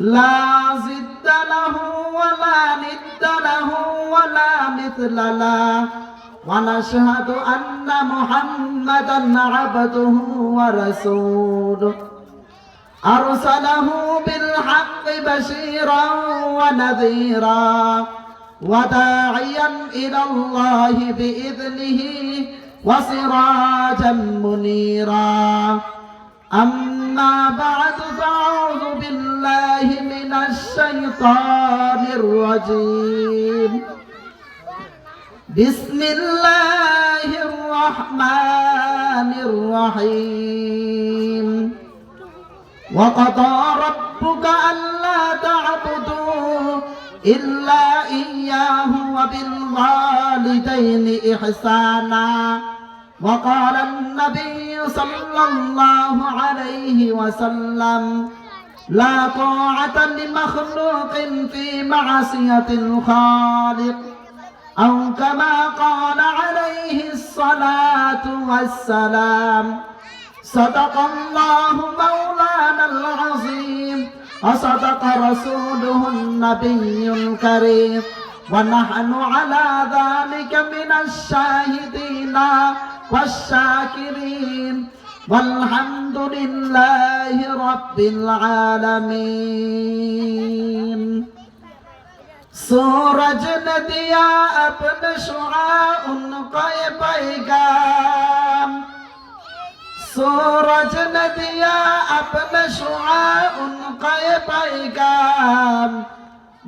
لا ضد له ولا ند له ولا مثل له. ونشهد أن محمدا عبده ورسوله. أرسله بالحق بشيرا ونذيرا وداعيا إلى الله بإذنه وسراجا منيرا. أما بعد فأعوذ بالله من الشيطان الرجيم بسم الله الرحمن الرحيم وقضى ربك ألا تعبدوا إلا إياه وبالوالدين إحسانا وقال النبي صلى الله عليه وسلم لا طاعة لمخلوق في معصية الخالق أو كما قال عليه الصلاة والسلام. صدق الله مولانا العظيم وصدق رسوله النبي الكريم. ونحن على ذلك من الشاهدين. والشاكرين والحمد لله رب العالمين سورج نے دیا اپنا شعاع ان کا پیغام سورج نے دیا اپنا شعاع ان کا پیغام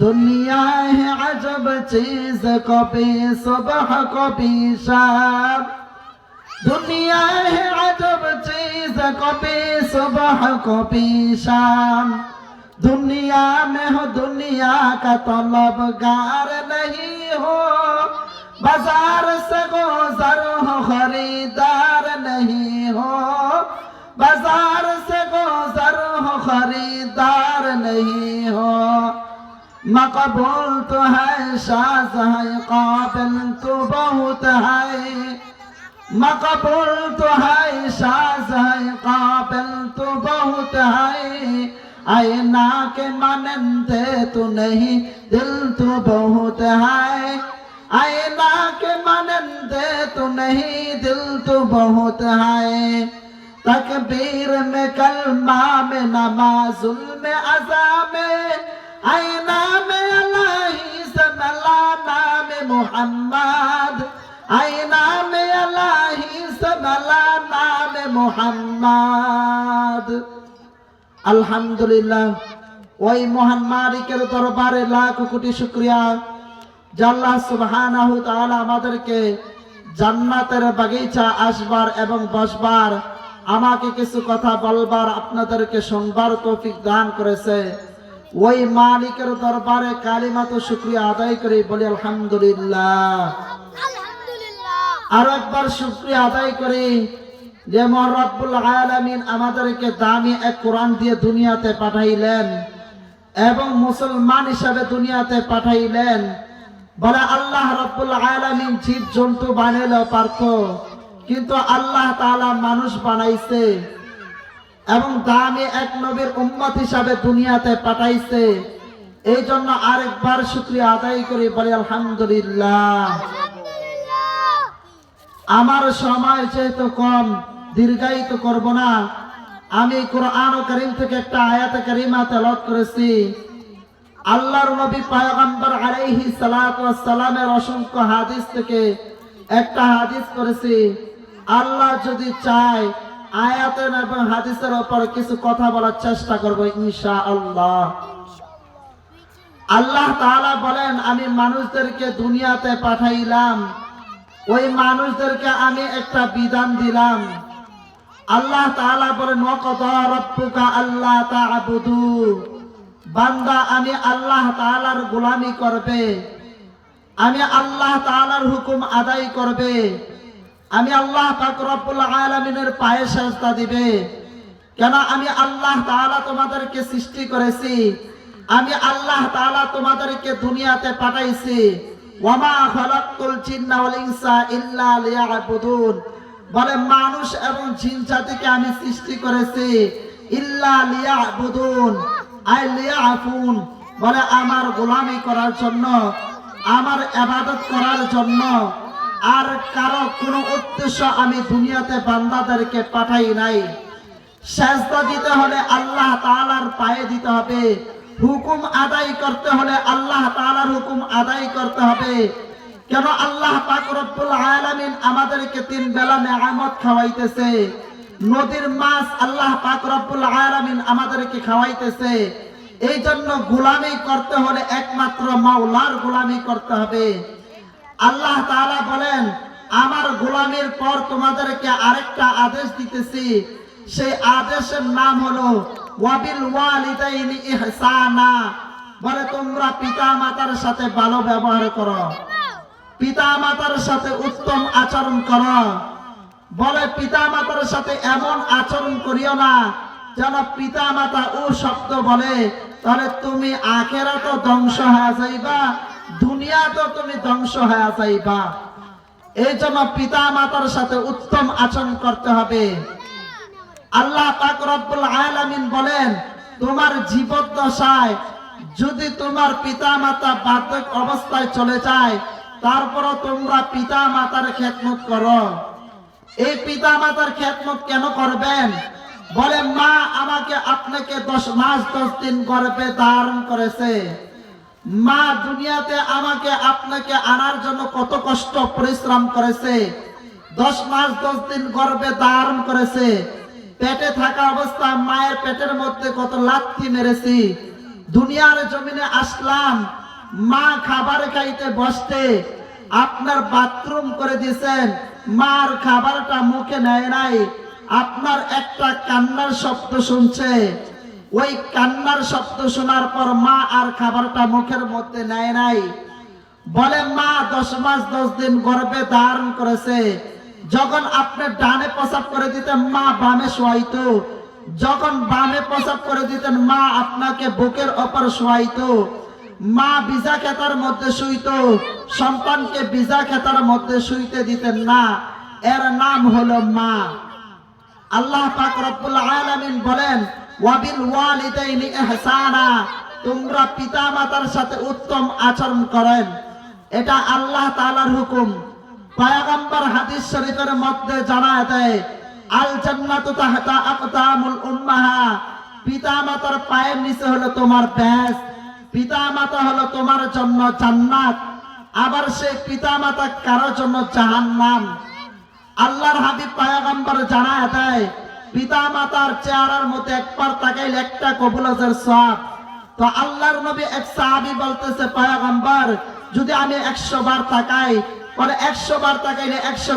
دنیا ہے عجب چیز کو بھی صبح کو بھی شام दुनिया है अजब चीज कभी सुबह कभी शाम दुनिया में हो दुनिया का तलबगार नहीं हो बाजार से गुजर हो खरीदार नहीं हो बाजार से गुजर हो खरीदार नहीं हो मकबूल तो है शाज है काबिल तो बहुत है مقبول تو ہے ساز ہے قابل تو بہت ہے آئے نا کے مانندے تو نہیں دل تو بہت ہے آئے نا کے مانندے تو نہیں دل تو بہت ہے تکبیر میں کلمہ میں نماز میں عزا میں آئینہ میں اللہ سے ملانا میں محمد আইনাম আলাহি সাবালা নাম মোহাম্মদ। আলহামদুলিল্লাহ, ওই মহান মালিকের দরবারে লাখ কোটি শুক্রিয়া। জাল্লাহ সুবহানাহু তাআলা আমাদেরকে জান্নাতের বাগিচা আসবার এবং বসবার, আমাকে কিছু কথা বলবার আপনাদেরকে সোমবার তৌফিক দান করেছে। ওই মালিকের দরবারে কালিমা তো শুক্রিয়া আদায় করে বলি আলহামদুলিল্লাহ। আরও একবার শুক্রিয়া আদায় করি যে রব্বুল আলামিন আমাদেরকে দামি এক কোরআন দিয়ে দুনিয়াতে পাঠাইলেন এবং মুসলমান হিসাবে দুনিয়াতে পাঠাইলেন। বলে আল্লাহ রব্বুল আলামিন জীব জন্তু বানাইলেও পারত, কিন্তু আল্লাহ তাআলা মানুষ বানাইছে এবং দামি এক নবীর উম্মত হিসাবে দুনিয়াতে পাঠাইছে। এই জন্য আরেকবার শুক্রিয়া আদায় করি, বলে আলহামদুলিল্লাহ। আমার সময় যেহেতু কম, দীর্ঘায়িত করব না। আমি কোরআন করিম থেকে একটা আয়াত করিমা তেলাওয়াত করেছি। আল্লাহর নবী পয়গম্বর আলাইহি সালামের অসংখ্য হাদিস থেকে একটা হাদিস করেছি। আল্লাহ যদি চায়, আয়াতের এবং হাদিসের উপর কিছু কথা বলার চেষ্টা করব ইনশাআল্লাহ। আল্লাহ তাআলা বলেন, আমি মানুষদেরকে দুনিয়াতে পাঠাইলাম। ওই মানুষদেরকে আমি একটা বিধান দিলাম। আল্লাহ তাআলা রাব্বুকা আল্লাহ বান্দা, আমি আল্লাহ তাআলার গোলামি করবে। আমি আল্লাহ তাআলার হুকুম আদায় করবে। আমি আল্লাহ রব্বুল আলামিনের পায়ে সেজদা দিবে। কেন আমি আল্লাহ তাআলা তোমাদেরকে সৃষ্টি করেছি? আমি আল্লাহ তাআলা তোমাদেরকে দুনিয়াতে পাঠাইছি। ওয়ামা খালাকতুল জিন্না ওয়াল ইনসা ইল্লা লিয়াবুদুন। বলে, মানুষ এবং জিন জাতিকে আমি সৃষ্টি করেছি, ইল্লা লিয়াবুদুন, আই লিয়াফুন। বলে, আমার গোলামি করার জন্য, আমার ইবাদত করার জন্য, আর কারও কোনো উদ্দেশ্য আমি দুনিয়াতে বান্দাদেরকে পাঠাই নাই। সেজদা দিতে হলে আল্লাহ তাআলার পায়ে দিতে হবে। হুকুম আদায় করতে হলে আল্লাহ তাআলার হুকুম আদায় করতে হবে। কেন আল্লাহ আমাদেরকে তিন বেলা নেয়ামত খাওয়াইতেছে? নদীর মাছ আল্লাহ পাক রব্বুল আলামিন আমাদেরকে খাওয়াইতেছে। এই জন্য গোলামি করতে হলে একমাত্র মাওলার গোলামি করতে হবে। আল্লাহ তাআলা বলেন, আমার গোলামির পর তোমাদেরকে আরেকটা আদেশ দিতেছি। সেই আদেশের নাম হলো ওয়াবিল ওয়ালিদাইনি ইহসানা। বলে, তোমরা পিতা মাতার সাথে ভালো ব্যবহার করো। পিতা মাতার সাথে উত্তম আচরণ করো। বলে পিতা মাতার সাথে এমন আচরণ করিও না, যেন পিতা মাতা ও শব্দ বলে। তাহলে তুমি আখেরা তো ধ্বংস হয়ে যাইবা দুনিয়া তো তুমি ধ্বংস হয়ে যাইবা। এই জন্য পিতা মাতার সাথে উত্তম আচরণ করতে হবে। আল্লাহ আলামিন বলেন, তোমার জীবদ্দশায় যদি তোমার পিতা মাতা বার্ধক্য অবস্থায় চলে যায়, তারপরও তোমরা পিতা মাতার খেদমত করো। এই পিতা মাতার খেদমত কেন করবেন? বলে, মা আমাকে আপনাকে দশ মাস, দশ দিন গর্ভে ধারণ করেছে। মা দুনিয়াতে আমাকে আপনাকে আনার জন্য কত কষ্ট, পরিশ্রম করেছে। দশ মাস, দশ দিন গর্ভে ধারণ করেছে। পেটে থাকা অবস্থায় মায়ের পেটের মধ্যে কত লাথি মেরেছি। দুনিয়ার জমিনে আসলাম, মা খাবার খাইতে বসতে, আপনার বাথরুম করে দিয়েছেন, মার খাবারটা মুখে নেয় নাই, আপনার একটা কান্নার শব্দ শুনছে। ওই কান্নার শব্দ শোনার পর মা আর খাবারটা মুখের মধ্যে নেয় নাই। বলে, মা, দশ মাস দশ দিন গর্ভে ধারণ করেছে যখন আপনি ডানে প্রসাব করে দিতেন, মা বামে শোয়াইতো। যখন বামে প্রসাব করে দিতেন, মা আপনাকে বুকের ওপর শোয়াইতো। মা বিজা খেতার মধ্যে শুইত। সন্তানকে বিজা খেতার মধ্যে শুইতে দিতেন না। এর নাম হলো মা। আল্লাহ পাক রব্বুল আলামিন বলেন, ওয়াবিল ওয়ালিদাইনি ইহসানা। তোমরা পিতামাতার সাথে উত্তম আচরণ করেন। এটা আল্লাহ তাআলার হুকুম। পয়গম্বর হাদিস শরীফের মধ্যে জানা দেয়, আল জান্নাতু তাহতা আকদামুল উম্মাহা। পিতামাতার পায়ের নিচে হলো তোমার ব্যাস, পিতামাতা হলো তোমার জন্য জান্নাত। আবার সেই পিতা মাতা কারোর জন্য জাহান্নাম। আল্লাহর হাবিব পায়াগাম্বার জানা দেয় পিতা মাতার চেহারার মধ্যে একবার তাকাইলে একটা কবুলাজের সব তো আল্লাহর নবী এক সাহাবি বলতেছে, পায়াগাম্বার, যদি আমি একশো বার তাকাই পরে একশো বার তাকাইলে একশো